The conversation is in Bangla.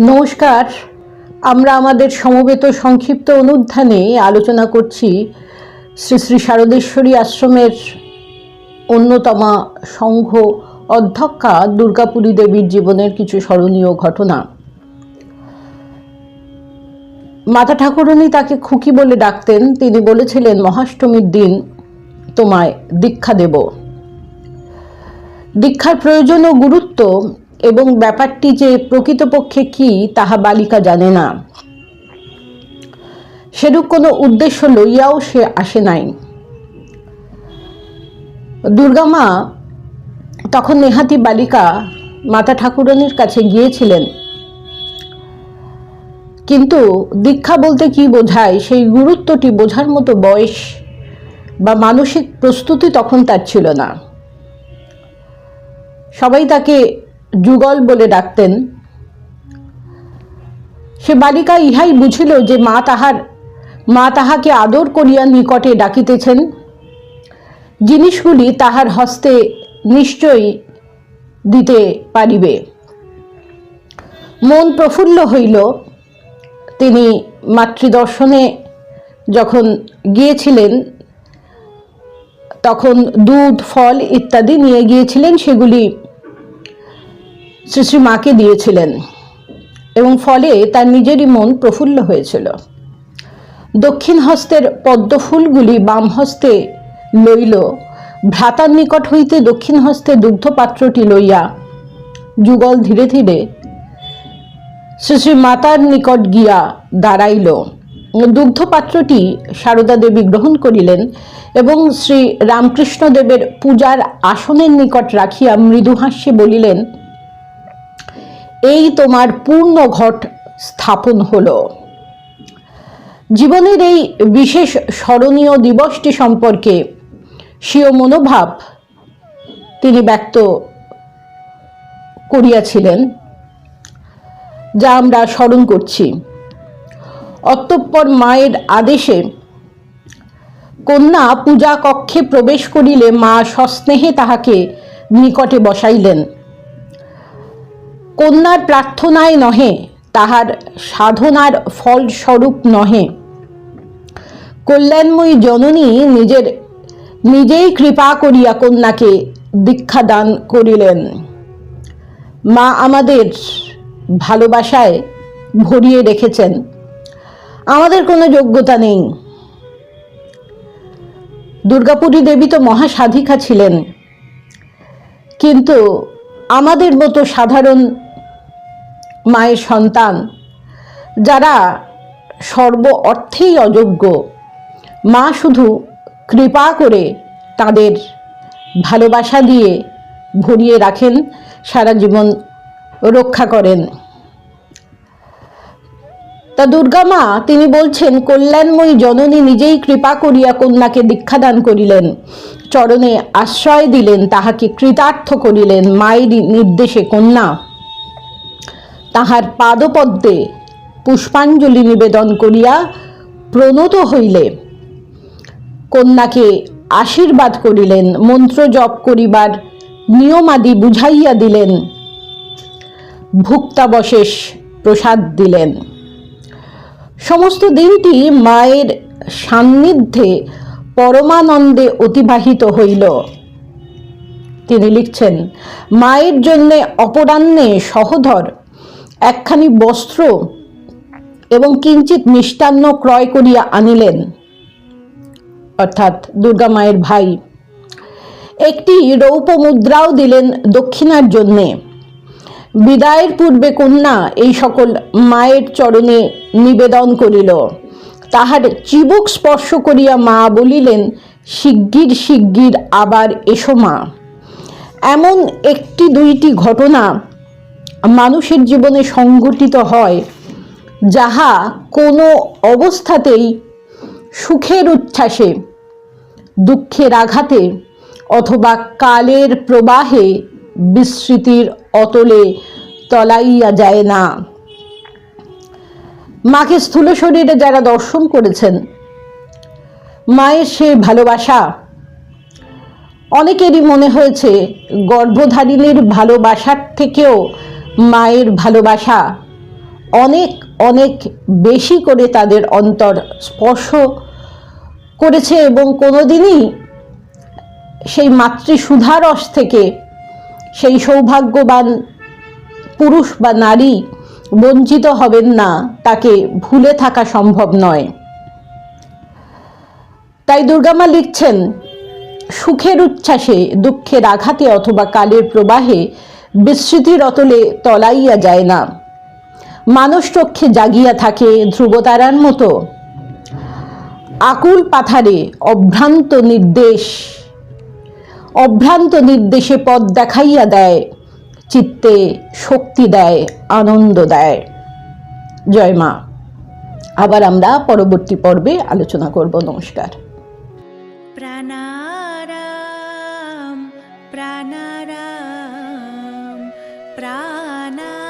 নমস্কার। আমরা আমাদের সমবেত সংক্ষিপ্ত অনুধ্যানে আলোচনা করছি শ্রী শ্রী শারদেশ্বরী আশ্রমের অন্যতমা সংঘ অধ্যক্ষা দুর্গাপুরী দেবীর জীবনের কিছু স্মরণীয় ঘটনা। মাতা ঠাকুরনী তাকে খুকি বলে ডাকতেন। তিনি বলেছিলেন, মহাষ্টমীর দিন তোমায় দীক্ষা দেব। দীক্ষার প্রয়োজন ও গুরুত্ব এবং ব্যাপারটি যে প্রকৃতপক্ষে কি, তাহা বালিকা জানে না। সেরূপ কোনো উদ্দেশ্য লইয়াও সে আসে নাই। দুর্গামা তখন নেহাতি বালিকা মাতা ঠাকুরানীর কাছে গিয়েছিলেন। কিন্তু দীক্ষা বলতে কি বোঝায়, সেই গুরুত্বটি বোঝার মতো বয়স বা মানসিক প্রস্তুতি তখন তার ছিল না। সবাই তাকে যুগল বলে ডাকতেন। সে বালিকা ইহাই বুঝিল যে মা তাহার, মা তাহাকে আদর করিয়া নিকটে ডাকিতেছেন। জিনিসগুলি তাহার হস্তে নিশ্চয়ই দিতে পারিবে। মন প্রফুল্ল হইল। তিনি মাতৃদর্শনে যখন গিয়েছিলেন, তখন দুধ, ফল ইত্যাদি নিয়ে গিয়েছিলেন, সেগুলি শ্রী মাকে দিয়েছিলেন এবং ফলে তার নিজেরই মন প্রফুল্ল হয়েছিল। দক্ষিণ হস্তের পদ্মফুলগুলি বাম হস্তে লইল, ভ্রাতার নিকট হইতে দক্ষিণ হস্তে দুগ্ধপাত্রটি লইয়া যুগল ধীরে ধীরে শ্রী শ্রী মাতার নিকট গিয়া দাঁড়াইল। দুগ্ধপাত্রটি সারদা দেবী গ্রহণ করিলেন এবং শ্রী রামকৃষ্ণদেবের পূজার আসনের নিকট রাখিয়া মৃদুহাস্যে বলিলেন এই তোমার পূর্ণ ঘট স্থাপন হলো। জীবনের এই বিশেষ স্মরণীয় দিবসটি সম্পর্কে স্বীয় মনোভাব তিনি ব্যক্ত করিয়াছিলেন, যা আমরা স্মরণ করছি। অতঃপর মায়ের আদেশে কন্যা পূজা কক্ষে প্রবেশ করিলে মা সস্নেহে তাহাকে নিকটে বসাইলেন। কন্যার প্রার্থনায় নহে, তাহার সাধনার ফলস্বরূপ নহে। কল্যাণময়ী জননী নিজের, নিজেই কৃপা করিয়া কন্যাকে দীক্ষা দান করিলেন। মা আমাদের ভালোবাসায় ভরিয়ে রেখেছেন। আমাদের কোনো যোগ্যতা নেই। দুর্গাপুরী দেবী তো মহাসাধিকা ছিলেন। কিন্তু আমাদের মতো সাধারণ মায়ের সন্তান, যারা সর্ব অর্থেই অযোগ্য, মা শুধু কৃপা করে তাদের ভালোবাসা দিয়ে ভরিয়ে রাখেন, সারা জীবন রক্ষা করেন। তা দুর্গা মা, তিনি বলছেন, কল্যাণময়ী জননী নিজেই কৃপা করিয়া কন্যাকে দীক্ষাদান করিলেন, চরণে আশ্রয় দিলেন, তাহাকে কৃতার্থ করিলেন, মায়ের নির্দেশে কন্যা তাহার পাদপদ্মে পুষ্পাঞ্জলি নিবেদন করিয়া প্রণত হইলে। কন্যাকে আশীর্বাদ করিলেন, মন্ত্র জপ করিবার নিয়মাদি বুঝাইয়া দিলেন। ভুক্তাবশেষ প্রসাদ দিলেন। সমস্ত দিনটি মায়ের সান্নিধ্যে পরমানন্দে অতিবাহিত হইল। তিনি লিখছেন, মায়ের জন্যে অপরাহ্নে সহধর একখানি বস্ত্র এবং কিঞ্চিত মিষ্টান্ন ক্রয় করিয়া আনিলেন। অর্থাৎ দুর্গা মায়ের ভাই। একটি রৌপ মুদ্রাও দিলেন দক্ষিণার জন্যে। বিদায়ের পূর্বে কন্যা এই সকল মায়ের চরণে নিবেদন করিল। তাহার চিবুক স্পর্শ করিয়া মা বলিলেন, শিগগির শিগগির, আবার এসো মা। এমন একটি দুইটি ঘটনা মানুষের জীবনে সংঘটিত হয়, যাহা কোনো অবস্থাতেই সুখের উচ্ছ্বাসে, দুঃখের আঘাতে অথবা কালের প্রবাহে বিস্মৃতির অতলে তলাইয়া যায় না। মাকে স্থূল শরীরে যারা দর্শন করেছেন, মায়ের সে ভালোবাসা, অনেকেরই মনে হয়েছে গর্ভধারিণীর ভালোবাসার থেকেও মায়ের ভালোবাসা। অনেক অনেক বেশি করে তাদের অন্তর স্পর্শ করেছে এবং কোনোদিনই সেই মাতৃসুধারস থেকে সেই সৌভাগ্যবান পুরুষ বা নারী বঞ্চিত হবেন না, তাকে ভুলে থাকা সম্ভব নয়। তাই দুর্গামা লিখছেন, সুখের উচ্ছ্বাসে, দুঃখের আঘাতে অথবা কালের প্রবাহে বিস্মৃতির অতলে তলাইয়া যায় না। মানুষ চক্ষে জাগিয়া থাকে ধ্রুবতারার মতো। আকুল পাথারে অভ্রান্ত নির্দেশ। অভ্রান্ত নির্দেশে পথ দেখাইয়া দেয়। চিত্তে শক্তি দেয়, আনন্দ দেয়। জয় মা। আবার আমরা পরবর্তী পর্বে আলোচনা করব। নমস্কার। প্রাণারাম প্রাণা प्राणा